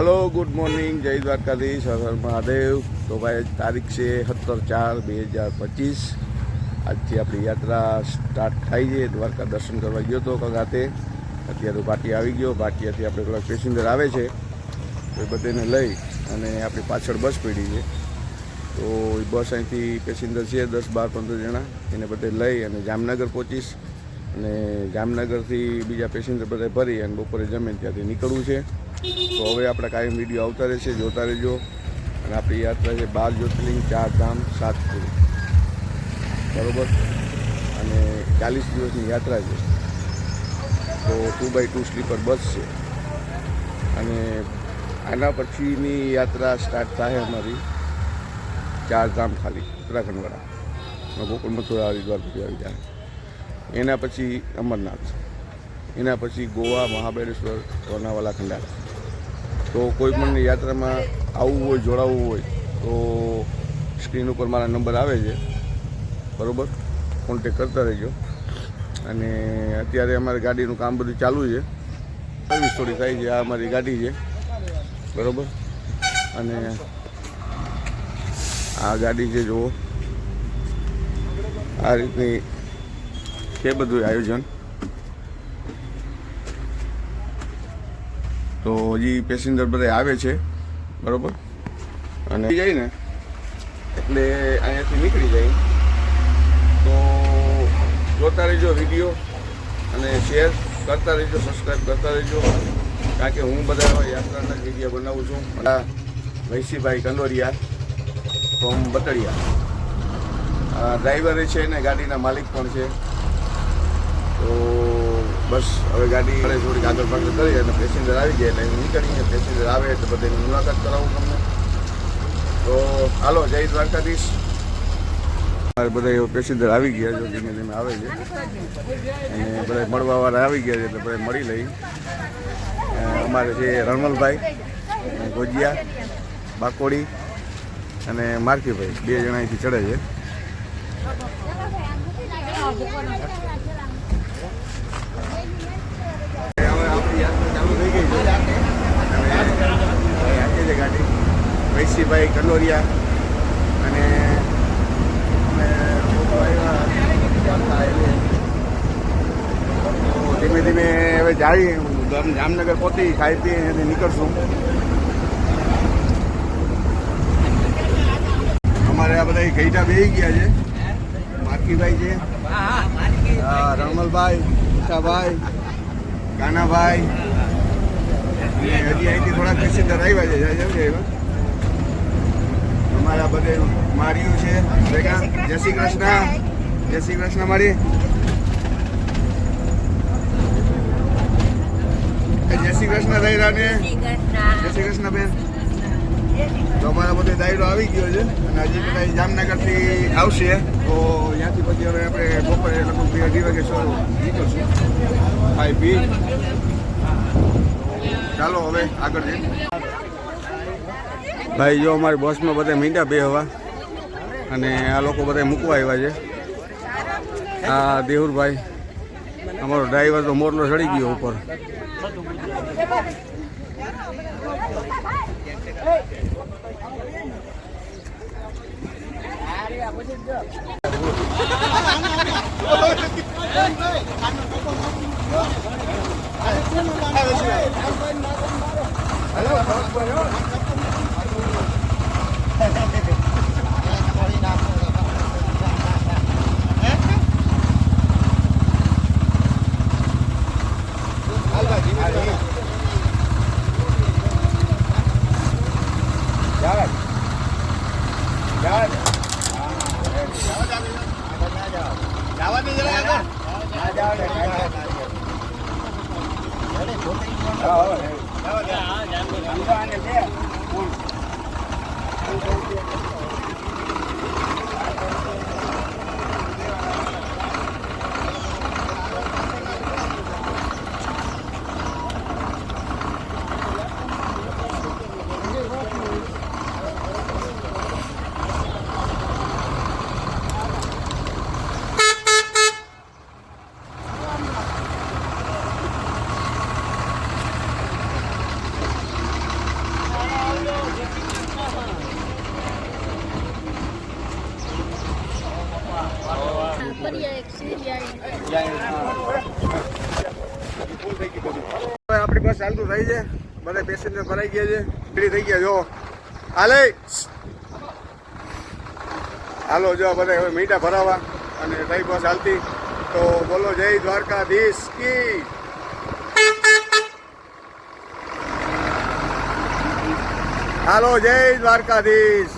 હાલો good morning જય દ્વારકાધીશ હર મહાદેવ તો ભાઈ તારીખ છે સત્તર ચાર બે હજાર પચીસ. આજથી આપણી યાત્રા સ્ટાર્ટ થાય છે. દ્વારકા દર્શન કરવા ગયો હતો કગાતે અત્યારે ભાટી આવી ગયો. ભાટિયાથી આપણે પેલા પેસેન્જર આવે છે. તો એ બધાને લઈ અને આપણી પાછળ બસ પડી છે. તો એ બસ અહીંથી પેસેન્જર છે દસ બાર પંદર જણા. એને બધે લઈ અને જામનગર પહોંચીશ. અને જામનગરથી બીજા પેસેન્જર બધા ભરી અને બપોરે જમીન ત્યાંથી નીકળવું છે. તો હવે આપણે કાયમ વીડિયો આવતા રહેશે, જોતા રહેજો. અને આપણી યાત્રા છે બાર જ્યોતિર્લિંગ, ચાર ધામ, સાત પુરી બરોબર? અને ચાલીસ દિવસની યાત્રા છે. તો two by two sleeper bus છે. અને આના પછીની યાત્રા સ્ટાર્ટ થાય અમારી ચાર ધામ ખાલી, ઉત્તરાખંડવાળા. ગોકુળ, મથુરા, હરિદ્વાર સુધી આવી જાય. એના પછી અમરનાથ. એના પછી ગોવા, મહાબળેશ્વર લોનાવાલા ખંડાલા તો કોઈ પણ યાત્રામાં આવવું હોય, જોડાવવું હોય, તો સ્ક્રીન ઉપર મારા નંબર આવે છે. બરાબર? કોન્ટેક કરતા રહેજો. અને અત્યારે અમારી ગાડીનું કામ બધું ચાલુ છે. સર્વિસ થોડી થાય છે, આ અમારી ગાડી છે. બરાબર? અને આ ગાડી છે, જુઓ. આ રીતની છે બધું આયોજન. તો હજી પેસેન્જર બધા આવે છે, બરોબર? અને જાય ને, એટલે અહીંયાથી નીકળી જાય. તો જોતા રહેજો વીડિયો અને શેર કરતા રહેજો સબસ્ક્રાઈબ કરતા રહેજો. કારણ કે હું બધા યાત્રાના વીડિયો બનાવું છું. મારા વૈસીભાઈ કંદોરિયા ફ્રોમ બતડિયા. ડ્રાઈવરે છે ને, ગાડીના માલિક પણ છે. તો બસ, હવે ગાડી થોડી થોડીક આગળ પાછળ કરી અને પેસેન્જર આવી જાય એટલે નીકળીએ. પેસેન્જર આવે એટલે બધાની મુલાકાત કરાવું તમને. તો હાલો, જય દ્વારકાધીશ. બધા પેસેન્જર આવી ગયા છે, ધીમે ધીમે આવે છે. અને બધા મળવાવાળા આવી ગયા છે, એટલે બધા મળી લઈ. અમારે છે રણમલભાઈ ગોજિયા બાકોડી અને માર્કીભાઈ બે જણા ચડે છે હવે આપણી યાત્રા ચાલુ થઈ ગઈ છે. છે ગાડી વૈસીભાઈ કલોરિયા અને ધીમે ધીમે હવે જાવી જામનગર પહોંચી ખાઈ પી નીકળશું અમારે આ બધા ગઈટા બે ગયા છે માર્કીભાઈ. છે હા રણમલભાઈ ઉષાભાઈ કાનાભાઈ હજી અહીંથી થોડાક પેસેન્જર આવ્યા છે જાય છે. અમારા બધે માર્યું છે જય શ્રી કૃષ્ણ જય શ્રી કૃષ્ણ મારી જય શ્રી કૃષ્ણ દૈરાને જય શ્રી કૃષ્ણ બેન તો અમારા બધે દાયરો આવી ગયો છે અને હજી બધા જામનગરથી આવશે તો ત્યાંથી પછી હવે આપણે બપોરે લગભગ બે અઢી વાગે સો નીકળશું ખાઈ પી ચાલો હવે આગળ ભાઈ, જો અમારી બસમાં બધા મીંડા બે હવા અને આ લોકો બધા મૂકવા આવ્યા છે. આ દેહુરભાઈ, અમારો ડ્રાઈવર તો મોરલો ચડી ગયો ઉપર. હેલો થઈ છે? બધા પેસેન્જર ભરાઈ ગયા છે. ફ્રી થઈ ગયા, જો. હાલે. હાલો, જો બધા હવે મીઠા ભરાવા અને થઈ બસ હાલતી. તો બોલો, જય દ્વારકાધીશ કી. હાલો, જય દ્વારકાધીશ.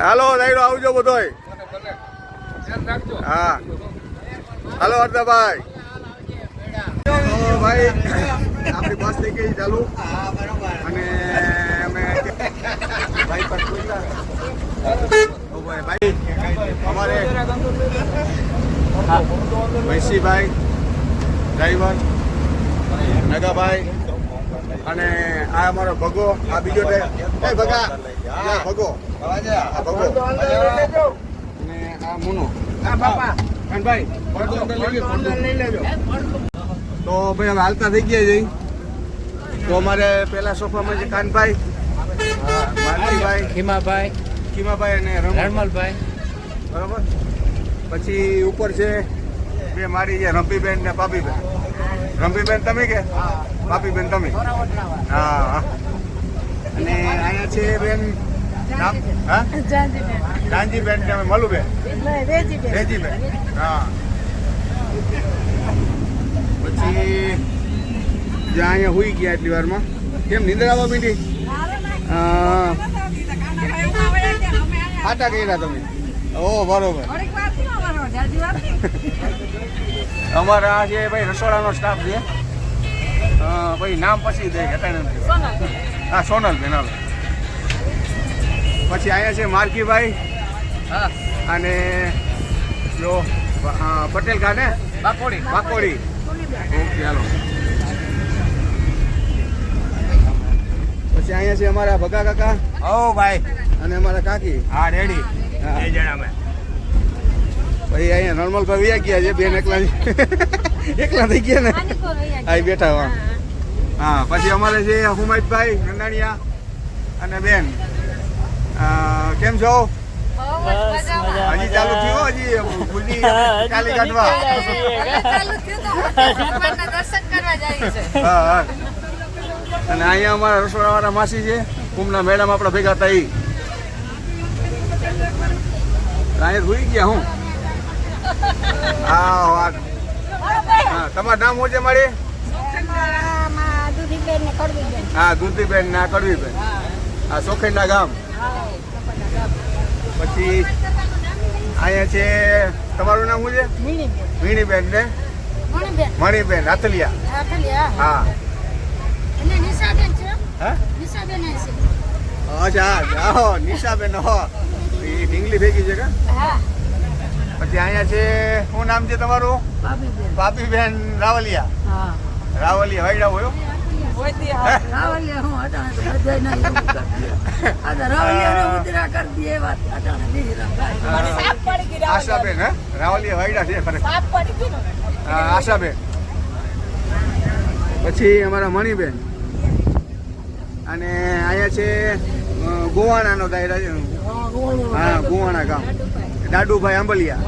હાલો રાઈડો આવજો બધોય. હા. હાલો અર્ધાભાઈ ભાઈ, આપણી બસ થઈ ગઈ ચાલુ. અને અમે ભાઈ પર ભાઈ અમારે મહેશીભાઈ, ડ્રાઈવર, નગાભાઈ અને આ અમારો ભગો, આ બીજો એ ભગા ભગો ભગો. અને આ મુનો. તો ભાઈ હવે હાલતા થઈ ગયા જઈ તો અમારે પેલા સોફામાં છે કાનભાઈ માનસીભાઈ ખીમાભાઈ ખીમાભાઈ અને રમણ. રણમલભાઈ. બરોબર? પછી ઉપર છે બે મારી છે રંપીબેન ને પાપીબેન રંપીબેન તમે કે? પાપીબેન તમે? હા હા. અને અહીંયા છે બેન નામ? હા કે અમે મલુબેન? રેજીબેન. હા. પછી જ્યાં અહીંયા હુઈ ગયા એટલી વારમાં. કેમ નિંદર આવવા મીઠી આટા કર્યા તમે? ઓ બરોબર. અમારા આ જે ભાઈ રસોડાનો સ્ટાફ છે. ભાઈ નામ પછી દે હા સોનલબેન હાલો. પછી અહીંયા છે માર્કીભાઈ અને જો પટેલ ખાને બાકોડી. બાકોડી. ઓકે હાલો. પછી અહીંયા છે અમારા ભગા કાકા ઓ ભાઈ. અને અમારા કાકી. હા રેડી. બે જણા અમે. પછી અહીંયા નોર્મલ ભાઈ ગયા છે બેન એકલા એકલા થઈ ગયા ને? અહીં બેઠા હા. હા. પછી અમારે છે હુમાયતભાઈ નંદાણીયા અને બેન. કેમ છો? હજી ચાલુ થયું હજી ભૂલી કાલી કાઢવા. દર્શન કરવા જાય છે. હા હા. અને અહીંયા અમારા રસોડાવાળા માસી છે કુંભના મેડમ આપણા ભેગા હતા ઈ અહીંયા ભૂલી ગયા હું. હા હા. તમારું નામ શું છે મારી? હા દૂધીબેન ના કડવીબેન. હા સોખેના ગામ. પછી અહીંયા છે તમારું નામ શું છે? વીણીબેન ને? મણીબેન. રાતલિયા હા. હા. અચ્છા હા હો નિશાબેન હો. એ ઢીંગલી ભેગી છે કે? પછી અહીંયા છે શું નામ છે તમારું? ભાભીબેન. રાવલિયા. રાવલિયા વાયડા હોય. આશાબેન હે? રાવલિયા વાયડા છે હા, આશાબેન. પછી અમારા મણિબેન. અને અહીંયા છે ગોવાણાનો દાયરા છે. હા ગોવાણા ગામ. દાડુભાઈ આંબલિયા.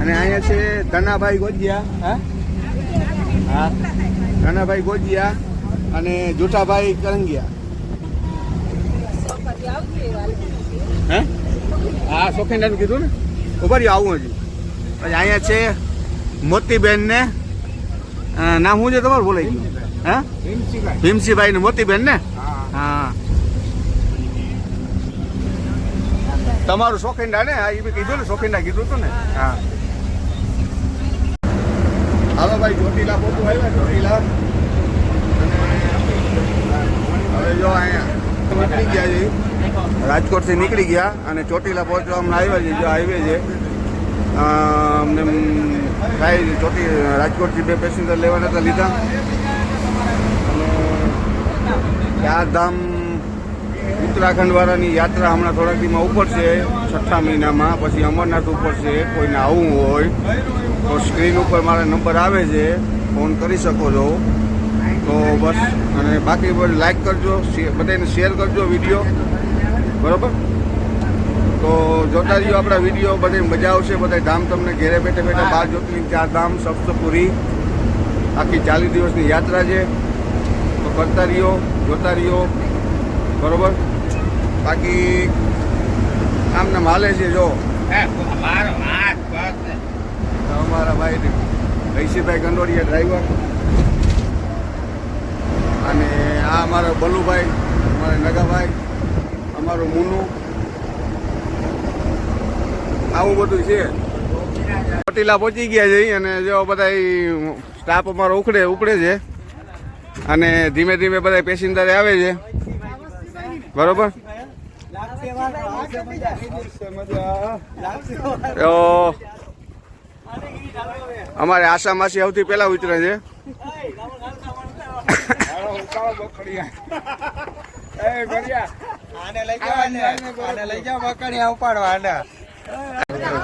અને અહીંયા છે ધનાભાઈ ગોજિયા હા? હા. ધનાભાઈ ગોજિયા અને જુઠાભાઈ કરંગિયા. હે? હા સોખેન્ડાનું કીધું ને? ઊભા રહ્યો આવું હજી. પછી અહીંયા છે મોતીબેન ને નામ શું છે તમારું? બોલાઈ ગયું. હા? ભીમસીભાઈ ને મોતીબેન ને હા. તમારું શોખીંડા ને? હા એ બી કીધું ને શોખીંડા કીધું હતું ને. હા. હાલો ભાઈ, ચોટીલા પોતું આવ્યા ચોટીલા. હવે જો અહીંયા. નીકળી ગયા છે. રાજકોટથી નીકળી ગયા અને ચોટીલા પહોંચવા અમને આવ્યા છે, જો હાઈવે છે. અમને થાય છે, ચોટી, રાજકોટથી બે પેસેન્જર લેવાના હતા લીધા. ચારધામ ઉત્તરાખંડ વાળાની યાત્રા હમણાં થોડાક દીમાં ઉપડશે છઠ્ઠા મહિનામાં. પછી અમરનાથ ઉપડશે કોઈને આવવું હોય. તો સ્ક્રીન ઉપર મારો નંબર આવે છે ફોન કરી શકો છો. તો બસ અને બાકી લાઈક કરજો શેર- બધાને શેર કરજો વીડિયો બરાબર? તો જોતા રહ્યો આપણા વીડિયો બધી મજા આવશે બધા ધામ તમને ઘેરે બેઠે બેઠે બાર જ્યોતિર્લિંગ ચાર ધામ સપ્તપુરી આખી ચાલીસ દિવસની યાત્રા છે. તો કરતા રહ્યો જોતા રહ્યો. બરાબર? બાકી આમને માલે છે જો. મારો હાથ. અમારા ભાઈ રહીશીભાઈ ગંડોરિયા ડ્રાઈવર અને આ અમારા બલુભાઈ અમારા નગાભાઈ અમારું મુનુ આવું બધું છે. પટીલા પહોંચી ગયા છે અને જો બધા સ્ટાફ અમારો ઉખડે ઉપડે છે. અને ધીમે ધીમે બધા પેસેન્જર આવે છે. બરોબર? તો અમારે આશા માસી સૌથી પહેલા ઉતરે છે.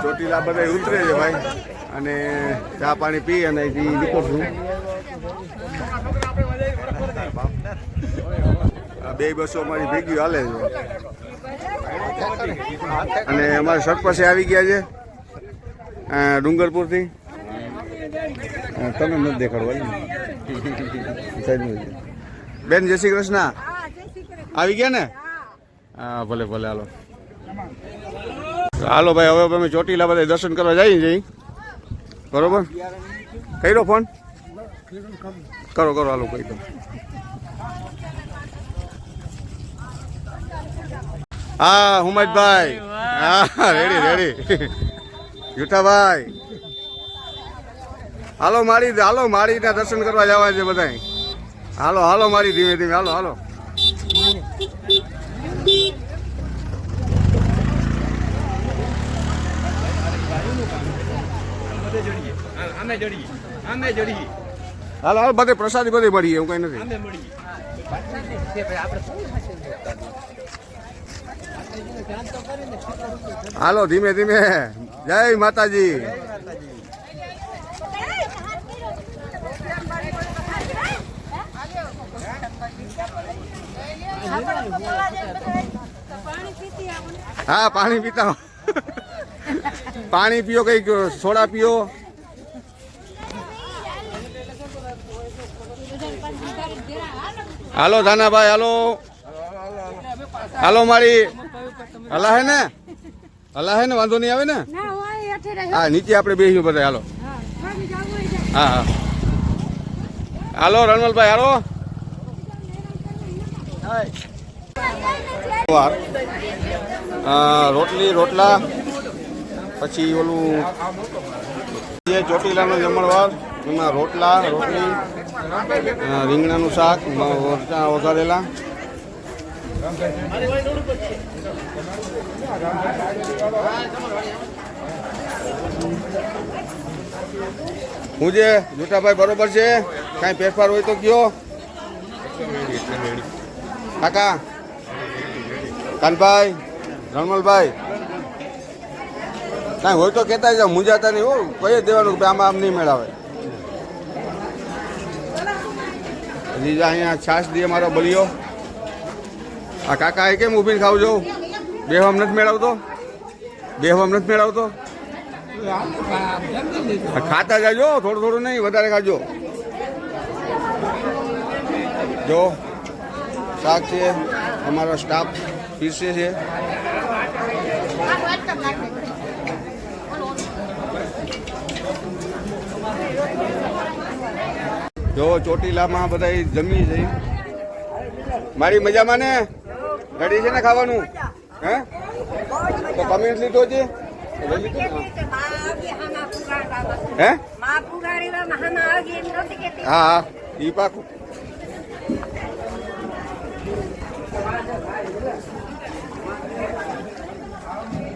ચોટીલા બધા ઉતરે છે ભાઈ. અને ચા પાણી પી અને નીકળશું બે બસો અમારી ભેગી હાલે છે. અને અમારા સરપંચ આવી ગયા છે ડુંગરપુરથી. તમે નથી દેખાડવા? બેન, જય શ્રી કૃષ્ણ. આવી ગયા ને? હા, ભલે ભલે, હાલો. હાલો, ભાઈ, હવે અમે ચોટીલા બધા દર્શન કરવા જઈએ જઈ બરોબર? કર્યો ફોન? કરો કરો, હાલો, કહી દો. હા હુમતભાઈ હા રેડી રેડી યુઠાભાઈ હાલો મારી, હાલો માળીના દર્શન કરવા જવા છે બધા હાલો હાલો મારી ધીમે ધીમે, હાલો હાલો. હાલો હાલો, બધે પ્રસાદી બધી મળી એવું કઈ નથી. હાલો, ધીમે ધીમે. જય માતાજી. હા પાણી પીતા. પાણી પીઓ કઈ સોડા પીઓ. હાલો ધાનાભાઈ હાલો. હાલો મારી. હલા હે ને? હલા હે ને? વાંધો નહીં આવે ને? હા નીચે આપણે બેસ્યું બધા. હાલો. હા હા હાલો રણવલભાઈ હાલો. વાર. રોટલી, રોટલા, પછી ઓલું ચોટીલાનો જમણવાર, એમાં રોટલા, રોટલી રીંગણાનું શાક વઘારેલા. હું જે જુટાભાઈ બરોબર છે, કાંઈ ફેરફાર હોય તો કયો? કાકા. કાનભાઈ, રણમલભાઈ. કાંઈ હોય તો કહેતા જાઓ મુંજાતા નહીં હો કહી દેવાનું કે આમાં આમ નહીં મેળાવે. જીજા અહીંયા છાશ દે મારો બલિયો. આ કાકા એ કેમ ઊભીને ખાવ જો બેહવામ નથી મેળવતો? બેહવામ નથી મેળવતો? ખાતા જાજો, થોડું થોડું નહીં, વધારે ખાજો. જો, શાક છે, અમારો સ્ટાફ પીરસે છે? જો ચોટીલામાં બધા જમી છે. મારી મજામાં ને? ઘડી છે ને ખાવાનું? હે? તો કમેન્ટ લીધો છે? હે? હા હા. ઈ પાકું.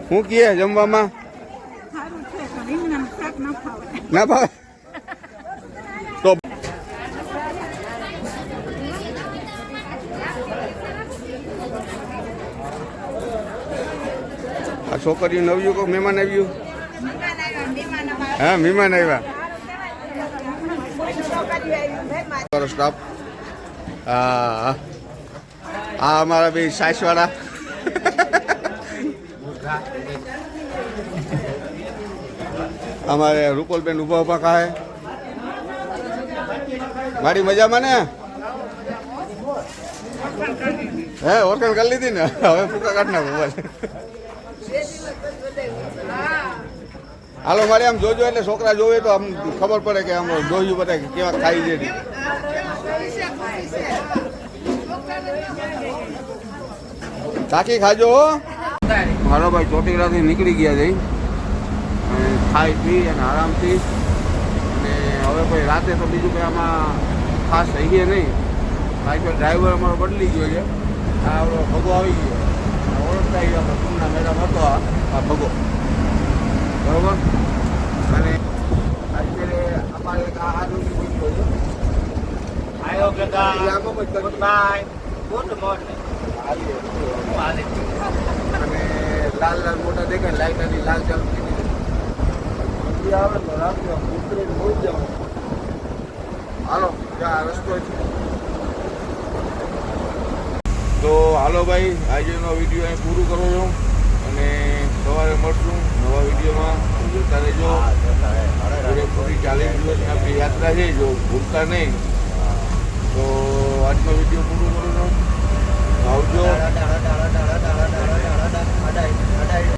શું કહે જમવામાં? ના ભાવે? તો આ છોકરીઓ નવ્યું કોઈ મહેમાન આવ્યું હા મહેમાન આવ્યા. સ્ટાફ હા આ અમારા બે સાસવાળા. અમારે રૂપલબેન ઊભા ઊભા કહે મારી મજામાં ને? હે ઓળખાણ કરી લીધી ને? હવે ફૂકા કાઢ નાખો હાલો, મારે આમ જોજો એટલે છોકરા જોવે તો આમ ખબર પડે કે આમ જોયું બધા કેવા ખાઈ છે તાકી ખાજો હો. ભાઈ ચોટીલાથી નીકળી ગયા જઈ અને ખાઈ પી અને આરામથી. અને હવે ભાઈ રાતે તો બીજું કંઈ આમાં ખાસ રહીએ નહીં. તો ડ્રાઈવર અમારો બદલી ગયો છે. આ આપણો ભગો આવી ગયો. ઓળખતા ગયો આપણે પૂર્ણા મેડમ હતો આ. ભગો. બરોબર? અને અત્યારે અમારે આ આયો કે ગુડ મોર્નિંગ લાલ લાલ મોટા દેખાય લાઈટ હતી લાલ ચાલુ થઈ ગઈ આવે તો રાખજો ઉતરીને હોઈ જાવ હાલો ત્યાં રસ્તો છે તો હાલો ભાઈ આજનો વીડિયો અહીં પૂરું કરો છો અને સવારે મળશું નવા વિડીયોમાં જોતા રહેજો પૂરેપૂરી ચાલીસ દિવસની આપણી યાત્રા છે જો ભૂલતા નહીં તો આજનો વીડિયો પૂરું કરો છો આવજો അതായത് അതായത്